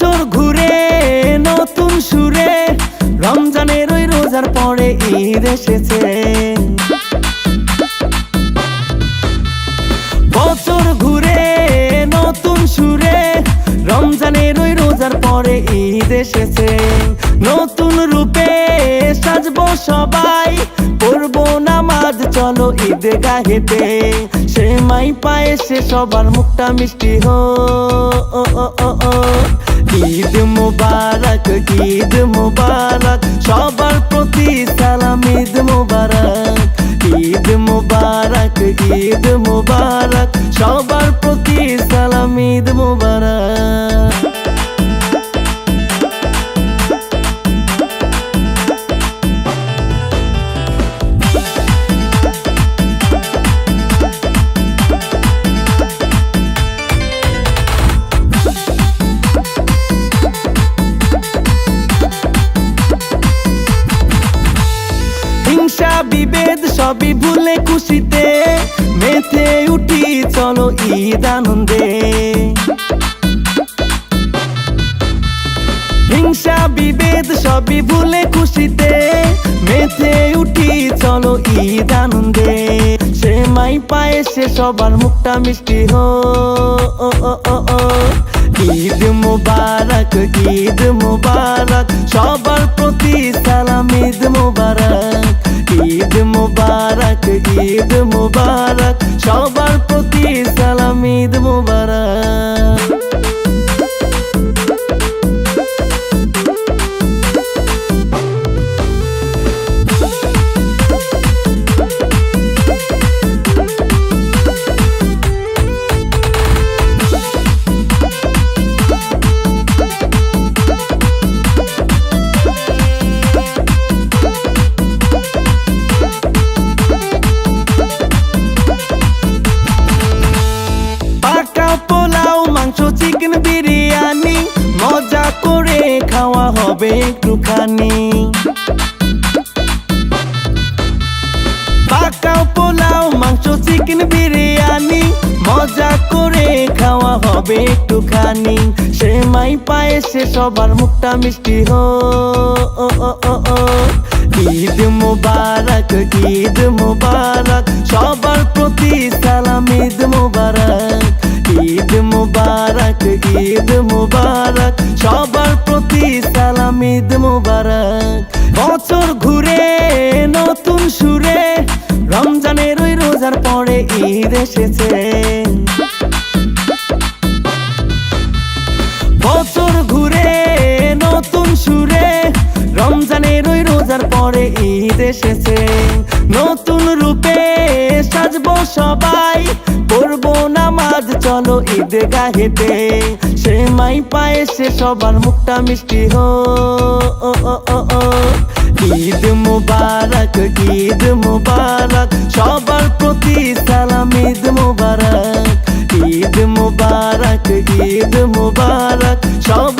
বছর ঘুরে নতুন সুরে রমজানের ওই রোজার পরে ঈদ এসেছে। বছর ঘুরে নতুন সুরে রমজানের ওই রোজার পরে ঈদ এসেছে। নতুন রূপে সাজবো সবাই পড়ব নামাজ চলো ঈদ গাহেতে সে মাই পায়ে সে সবার মুখটা মিষ্টি হো ও, ও, ও, ও। ঈদ মুবারক ঈদ মুবারক, সবার প্রতি সালাম, ঈদ মুবারক। ঈদ মুবারক ঈদ মুবারক, সবার প্রতি সালাম, ঈদ মুবারক। বিভেদ সবই ভুলে খুশিতে মেতে উঠি, চলো ঈদ আনন্দে। হিংসা, বিভেদ সবই ভুলে খুশিতে মেতে উঠি, চলো ঈদ আনন্দে। সে মাই পায়ে, সে সবার মুখটা মিষ্টি হো। ঈদ মুবারক ঈদ মুবারক, সবার প্রতি সালাম, ঈদ মুবারক। ঈদ মুবারক সবার প্রতি সালাম ঈদ মুবারক। হবে একটুখানি পাকা পোলাও, মাংস, চিকেন, বিরিয়ানি, মজা করে খাওয়া হবে একটুখানি সে মাই পায়ে, সে সবার মুখটা মিষ্টি হো। ঈদ মুবারক ঈদ মুবারক সবার মুবারক। বছর ঘুরে, নতুন সুরে, রমজানের ওই রোজার পরে ঈদ এসেছে। বছর ঘুরে, নতুন সুরে, রমজানের ওই রোজার পরে ঈদ এসেছে। নতুন রূপে সাজবো সবাই নামাজ চলো ঈদ গাহেতে সে মাই পায়ে সে সবার মুখটা মিষ্টি হো। ঈদ মুবারক ঈদ মুবারক, সবার প্রতি সালাম, ঈদ মুবারক ঈদ মুবারক ঈদ মুবারক সবার